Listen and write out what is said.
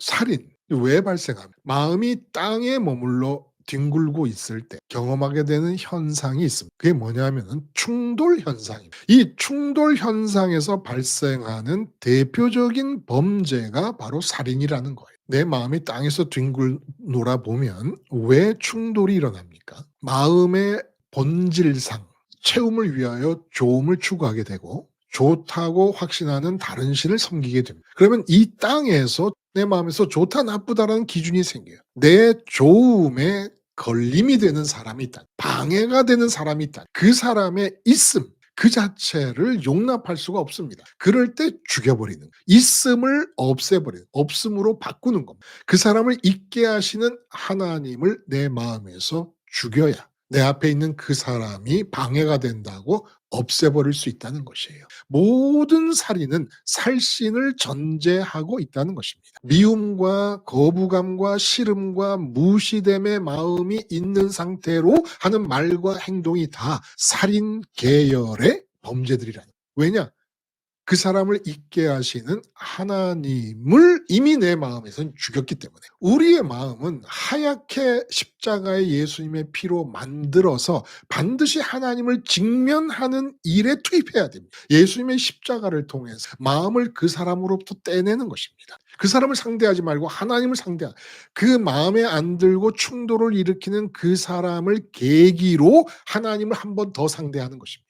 살인 왜 발생합니까? 마음이 땅에 머물러 뒹굴고 있을 때 경험하게 되는 현상이 있습니다. 그게 뭐냐면은 충돌 현상입니다. 이 충돌 현상에서 발생하는 대표적인 범죄가 바로 살인이라는 거예요. 내 마음이 땅에서 뒹굴 놀아보면 왜 충돌이 일어납니까? 마음의 본질상 채움을 위하여 좋음을 추구하게 되고 좋다고 확신하는 다른 신을 섬기게 됩니다. 그러면 이 땅에서 내 마음에서 좋다 나쁘다라는 기준이 생겨요. 내 좋음에 걸림이 되는 사람이 있다. 방해가 되는 사람이 있다. 그 사람의 있음 그 자체를 용납할 수가 없습니다. 그럴 때 죽여버리는 거예요. 있음을 없애버리는 없음으로 바꾸는 겁니다. 그 사람을 있게 하시는 하나님을 내 마음에서 죽여야 내 앞에 있는 그 사람이 방해가 된다고 없애버릴 수 있다는 것이에요. 모든 살인은 살신을 전제하고 있다는 것입니다. 미움과 거부감과 싫음과 무시됨의 마음이 있는 상태로 하는 말과 행동이 다 살인 계열의 범죄들이라는 거예요. 왜냐? 그 사람을 잊게 하시는 하나님을 이미 내 마음에선 죽였기 때문에 우리의 마음은 하얗게 십자가의 예수님의 피로 만들어서 반드시 하나님을 직면하는 일에 투입해야 됩니다. 예수님의 십자가를 통해서 마음을 그 사람으로부터 떼내는 것입니다. 그 사람을 상대하지 말고 하나님을 상대하. 그 마음에 안 들고 충돌을 일으키는 그 사람을 계기로 하나님을 한 번 더 상대하는 것입니다.